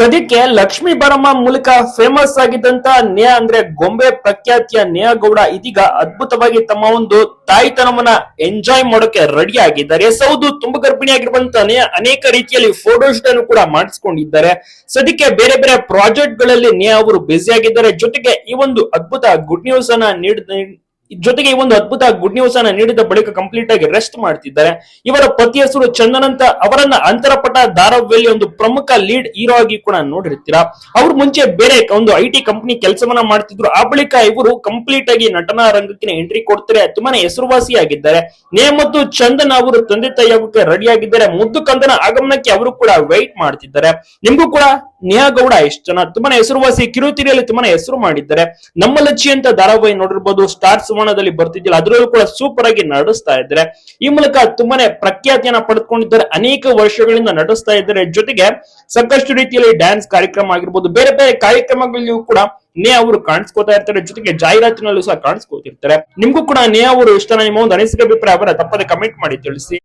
ಸದ್ಯಕ್ಕೆ ಲಕ್ಷ್ಮೀ ಬರಮ್ಮ ಮೂಲಕ ಫೇಮಸ್ ಆಗಿದ್ದಂತ ನೇ ಅಂದ್ರೆ ಗೊಂಬೆ ಪ್ರಖ್ಯಾತಿಯ ನೇಹ ಗೌಡ ಇದೀಗ ಅದ್ಭುತವಾಗಿ ತಮ್ಮ ಒಂದು ತಾಯ್ತನವನ್ನ ಎಂಜಾಯ್ ಮಾಡೋಕೆ ರೆಡಿ ಆಗಿದ್ದಾರೆ. ಸೌದು ತುಂಬ ಗರ್ಭಿಣಿ ಆಗಿರುವಂತ ಅನೇಕ ರೀತಿಯಲ್ಲಿ ಫೋಟೋಶೂಟ್ ಅನ್ನು ಕೂಡ ಮಾಡಿಸಿಕೊಂಡಿದ್ದಾರೆ. ಸದ್ಯಕ್ಕೆ ಬೇರೆ ಬೇರೆ ಪ್ರಾಜೆಕ್ಟ್ಗಳಲ್ಲಿ ನೇ ಅವರು ಬ್ಯುಸಿ ಆಗಿದ್ದಾರೆ. ಜೊತೆಗೆ ಈ ಒಂದು ಅದ್ಭುತ ಗುಡ್ ನ್ಯೂಸ್ ಅನ್ನ ನೀಡಿದ ಜೊತೆಗೆ ಈ ಒಂದು ಅದ್ಭುತ ಗುಡ್ ನ್ಯೂಸ್ ಅನ್ನ ನೀಡಿದ ಬಳಿಕ ಕಂಪ್ಲೀಟ್ ಆಗಿ ರೆಸ್ಟ್ ಮಾಡ್ತಿದ್ದಾರೆ. ಇವರ ಪತಿ ಹೆಸರು ಚಂದನ್ ಅಂತ ಅವರನ್ನ ಅಂತರಪಟ ದಾರವ್ಯಲ್ಲಿ ಒಂದು ಪ್ರಮುಖ ಲೀಡ್ ಹೀರೋ ಆಗಿ ಕೂಡ ನೋಡಿರ್ತೀರಾ. ಅವ್ರು ಮುಂಚೆ ಬೇರೆ ಒಂದು ಐ ಟಿ ಕಂಪನಿ ಕೆಲಸವನ್ನ ಮಾಡ್ತಿದ್ರು. ಆ ಬಳಿಕ ಇವರು ಕಂಪ್ಲೀಟ್ ಆಗಿ ನಟನಾ ರಂಗಕ್ಕೆ ಎಂಟ್ರಿ ಕೊಡ್ತಾರೆ. ತುಂಬಾನೇ ಹೆಸರುವಾಸಿಯಾಗಿದ್ದಾರೆ ನೇ ಮತ್ತು ಚಂದನ್ ಅವರು ತಂದೆ ತಾಯಿ ಆಗೋಕೆ ರೆಡಿ ಆಗಿದ್ದಾರೆ. ಮುದ್ದು ಕಂದನ ಆಗಮನಕ್ಕೆ ಅವರು ಕೂಡ ವೆಯ್ಟ್ ಮಾಡ್ತಿದ್ದಾರೆ. ನಿಮ್ಗೂ ಕೂಡ ನೇಹಾ ಗೌಡ ಎಷ್ಟು ಜನ? ತುಂಬಾನೇ ಹೆಸರುವಾಸಿ ಕಿರುತಿರಿಯಲ್ಲಿ ತುಂಬಾನೇ ಹೆಸರು ಮಾಡಿದ್ದಾರೆ. ನಮ್ಮ ಲಚ್ಚಿ ಅಂತ ಧಾರಾವಾಹಿ ನೋಡಿರ್ಬೋದು ಸ್ಟಾರ್ ಸುವರ್ಣದಲ್ಲಿ ಬರ್ತಿದ್ದಿಲ್ಲ, ಅದರಲ್ಲೂ ಕೂಡ ಸೂಪರ್ ಆಗಿ ನಡೆಸ್ತಾ ಇದ್ದಾರೆ. ಈ ಮೂಲಕ ತುಂಬಾನೇ ಪ್ರಖ್ಯಾತಿಯನ್ನ ಪಡೆದುಕೊಂಡಿದ್ದಾರೆ, ಅನೇಕ ವರ್ಷಗಳಿಂದ ನಡೆಸ್ತಾ ಇದ್ದಾರೆ. ಜೊತೆಗೆ ಸಾಕಷ್ಟು ರೀತಿಯಲ್ಲಿ ಡ್ಯಾನ್ಸ್ ಕಾರ್ಯಕ್ರಮ ಆಗಿರ್ಬೋದು, ಬೇರೆ ಬೇರೆ ಕಾರ್ಯಕ್ರಮಗಳಲ್ಲಿಯೂ ಕೂಡ ನೇ ಅವರು ಕಾಣಿಸ್ಕೋತಾ ಇರ್ತಾರೆ. ಜೊತೆಗೆ ಜಾಹೀರಾತಿನಲ್ಲೂ ಸಹ ಕಾಣಿಸ್ಕೋತಿರ್ತಾರೆ. ನಿಮ್ಗೂ ಕೂಡ ನೇ ಅವರು ಇಷ್ಟ ನಿಮ್ಮ ಒಂದು ಅನಿಸಿಕೆ ಅಭಿಪ್ರಾಯ ಅವರ ತಪ್ಪದೆ ಕಮೆಂಟ್ ಮಾಡಿ ತಿಳಿಸಿ.